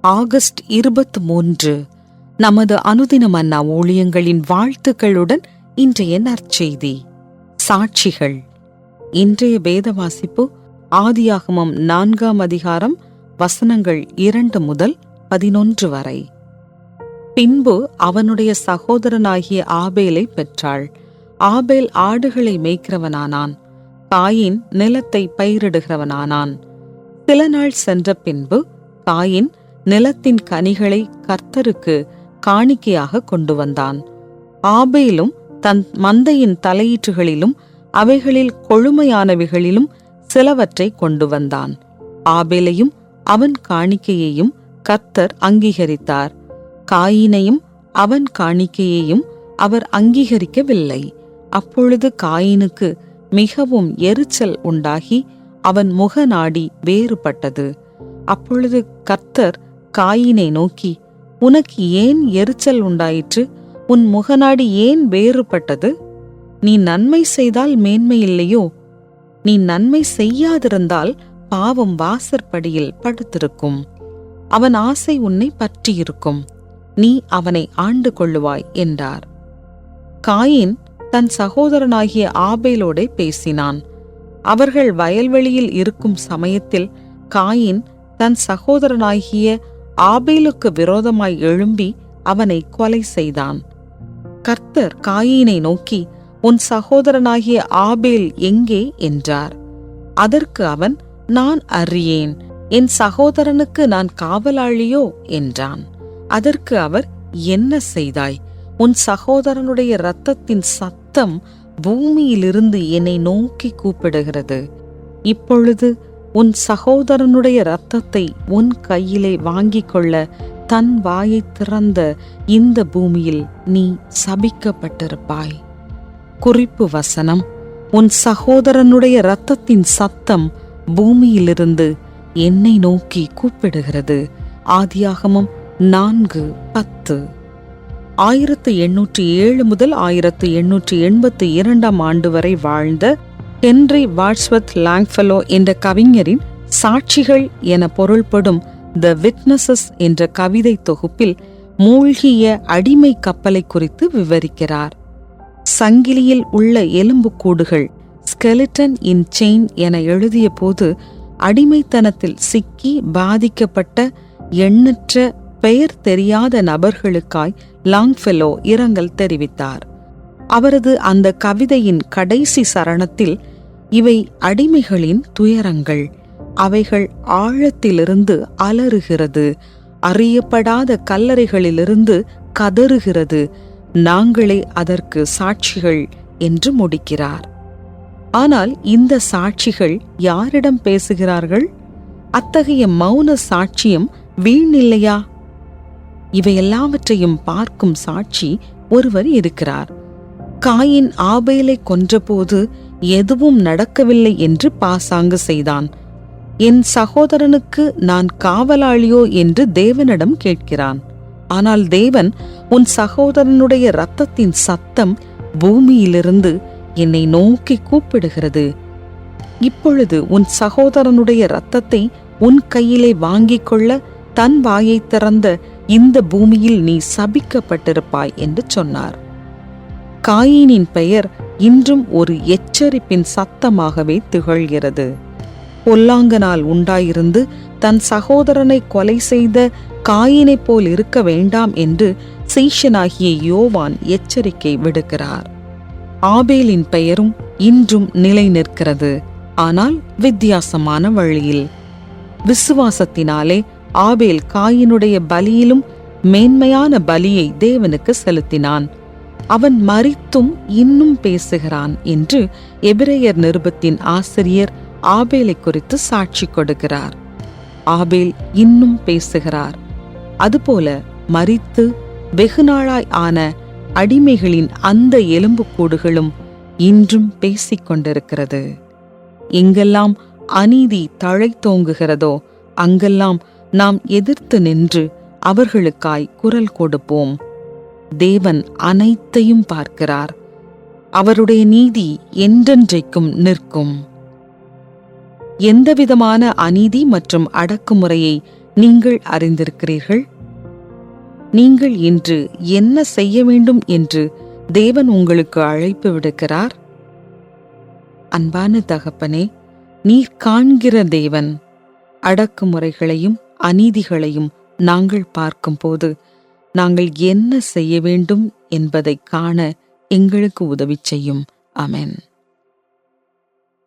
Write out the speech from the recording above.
August இருபத்தி மூன்று நமது அனுதின மன்னா ஊழியங்களின் வாழ்த்துக்களுடன் இன்றைய நற்செய்தி. சாட்சிகள். இன்றைய வேத வாசிப்பு ஆதியாகமம் நான்காம் அதிகாரம் வசனங்கள் இரண்டு முதல் பதினொன்று வரை. பின்பு அவனுடைய சகோதரனாகிய ஆபேலை பெற்றாள். ஆபேல் ஆடுகளை மேய்க்கிறவனானான். காயின் நிலத்தை பயிரிடுகிறவனானான். சில நாள் சென்ற பின்பு காயின் நிலத்தின் கனிகளை கர்த்தருக்கு காணிக்கையாக கொண்டு வந்தான் ஆபேலும் தன் மந்தையின் தலையீற்றுகளிலும் அவைகளில் கொழுமையானவைகளிலும் சிலவற்றை கொண்டு வந்தான் ஆபேலையும் அவன் காணிக்கையையும் கர்த்தர் அங்கீகரித்தார். காயினையும் அவன் காணிக்கையையும் அவர் அங்கீகரிக்கவில்லை. அப்பொழுது காயினுக்கு மிகவும் எரிச்சல் உண்டாகி அவன் முகநாடி வேறுபட்டது. அப்பொழுது கர்த்தர் காயினை நோக்கி உனக்கு ஏன் எரிச்சல் உண்டாயிற்று? உன் முகநாடி ஏன் வேறுபட்டது? நீ நன்மை செய்தால் மேன்மை இல்லையோ? நீ நன்மை செய்யாதிருந்தால் பாவம் வாசற்படியில் படுத்திருக்கும். அவன் ஆசை உன்னை பற்றியிருக்கும். நீ அவனை ஆண்டு கொள்ளுவாய் என்றார். காயின் தன் சகோதரனாகிய ஆபேலோடே பேசினான். அவர்கள் வயல்வெளியில் இருக்கும் சமயத்தில் காயின் தன் சகோதரனாகிய ஆபேலுக்கு விரோதமாய் எழும்பி அவனை கொலை செய்தான். கர்த்தர் காயினை நோக்கி உன் சகோதரனாகிய ஆபேல் எங்கே? என்றார். அதற்கு அவன் நான் அறியேன். என் சகோதரனுக்கு நான் காவலாளியோ? என்றான். அதற்கு அவர் என்ன செய்தாய்? உன் சகோதரனுடைய இரத்தத்தின் சத்தம் பூமியிலிருந்து என்னை நோக்கி கூப்பிடுகிறது. இப்பொழுது உன் சகோதரனுடைய இரத்தத்தை உன் கையிலே வாங்கிக் கொள்ள தன் வாயை திறந்த இந்த பூமியில் நீ சபிக்கப்பட்டிருப்பாய். குறிப்பு வசனம் உன் சகோதரனுடைய இரத்தத்தின் சத்தம் பூமியிலிருந்து என்னை நோக்கி கூப்பிடுகிறது. ஆதியாகமம் நான்கு பத்து. ஆயிரத்து எண்ணூற்றி ஏழு முதல் ஆயிரத்து எண்ணூற்றி எண்பத்தி இரண்டாம் ஆண்டு வரை வாழ்ந்த ஹென்றி வாட்ஸ்வத் லாங்ஃபெலோ என்ற கவிஞரின் சாட்சிகள் என பொருள்படும் த விட்னஸஸ் என்ற கவிதை தொகுப்பில் மூழ்கிய அடிமை கப்பலை குறித்து விவரிக்கிறார். சங்கிலியில் உள்ள எலும்புக்கூடுகள் ஸ்கெலிட்டன் இன் செயின் என எழுதிய போது அடிமைத்தனத்தில் சிக்கி பாதிக்கப்பட்ட எண்ணற்ற பெயர் தெரியாத நபர்களுக்காய் லாங்ஃபெலோ இரங்கல் தெரிவித்தார். அவரது அந்த கவிதையின் கடைசி சரணத்தில் இவை அடிமைகளின் துயரங்கள். அவைகள் ஆழத்திலிருந்து அலறுகிறது. அறியப்படாத கல்லறைகளிலிருந்து கதறுகிறது. நாங்களே அதற்கு சாட்சிகள் என்று முடிக்கிறார். ஆனால் இந்த சாட்சிகள் யாரிடம் பேசுகிறார்கள்? அத்தகைய மௌன சாட்சியம் வீணில்லையா? இவையெல்லாவற்றையும் பார்க்கும் சாட்சி ஒருவர் இருக்கிறார். காயின் ஆபேலை கொன்றபோது எதுவும் நடக்கவில்லை என்று பாசாங்கு செய்தான். என் சகோதரனுக்கு நான் காவலாளியோ என்று தேவனிடம் கேட்கிறான். ஆனால் தேவன் உன் சகோதரனுடைய இரத்தத்தின் சத்தம் பூமியிலிருந்து என்னை நோக்கி கூப்பிடுகிறது. இப்பொழுது உன் சகோதரனுடைய இரத்தத்தை உன் கையிலே வாங்கிக் கொள்ள தன் வாயை திறந்த இந்த பூமியில் நீ சபிக்கப்பட்டிருப்பாய் என்று சொன்னார். காயினின் பெயர் இன்றும் ஒரு எச்சரிப்பின் சத்தமாகவே திகழ்கிறது. பொல்லாங்கனால் உண்டாயிருந்து தன் சகோதரனை கொலை செய்த காயினைப் போல் இருக்க வேண்டாம் என்று சீஷனாகிய யோவான் எச்சரிக்கை விடுக்கிறார். ஆபேலின் பெயரும் இன்றும் நிலை நிற்கிறது ஆனால் வித்தியாசமான வழியில். விசுவாசத்தினாலே ஆபேல் காயினுடைய பலியிலும் மேன்மையான பலியை தேவனுக்கு செலுத்தினான். அவன் மறித்தும் இன்னும் பேசுகிறான் என்று எபிரேயர் நிருபத்தின் ஆசிரியர் ஆபேலை குறித்து சாட்சி கொடுக்கிறார். ஆபேல் இன்னும் பேசுகிறார். அதுபோல மறித்து வெகுநாளாய் ஆன அடிமைகளின் அந்த எலும்புக்கூடுகளும் இன்றும் பேசிக் கொண்டிருக்கிறது. எங்கெல்லாம் அநீதி தழைத்தோங்குகிறதோ அங்கெல்லாம் நாம் எதிர்த்து நின்று அவர்களுக்காய் குரல் கொடுப்போம். தேவன் அனைத்தையும் பார்க்கிறார். அவருடைய நீதி என்றென்றைக்கும் நிற்கும். எந்தவிதமான அநீதி மற்றும் அடக்குமுறையை நீங்கள் அறிந்திருக்கிறீர்கள்? நீங்கள் இன்று என்ன செய்ய வேண்டும் என்று தேவன் உங்களுக்கு அழைப்பு விடுக்கிறார்? அன்பான தகப்பனே நீர் காண்கிற தேவன் அடக்குமுறைகளையும் அநீதிகளையும் நாங்கள் பார்க்கும்போது நாங்கள் என்ன செய்ய வேண்டும் என்பதை காண எங்களுக்கு உதவி செய்யும். அமென்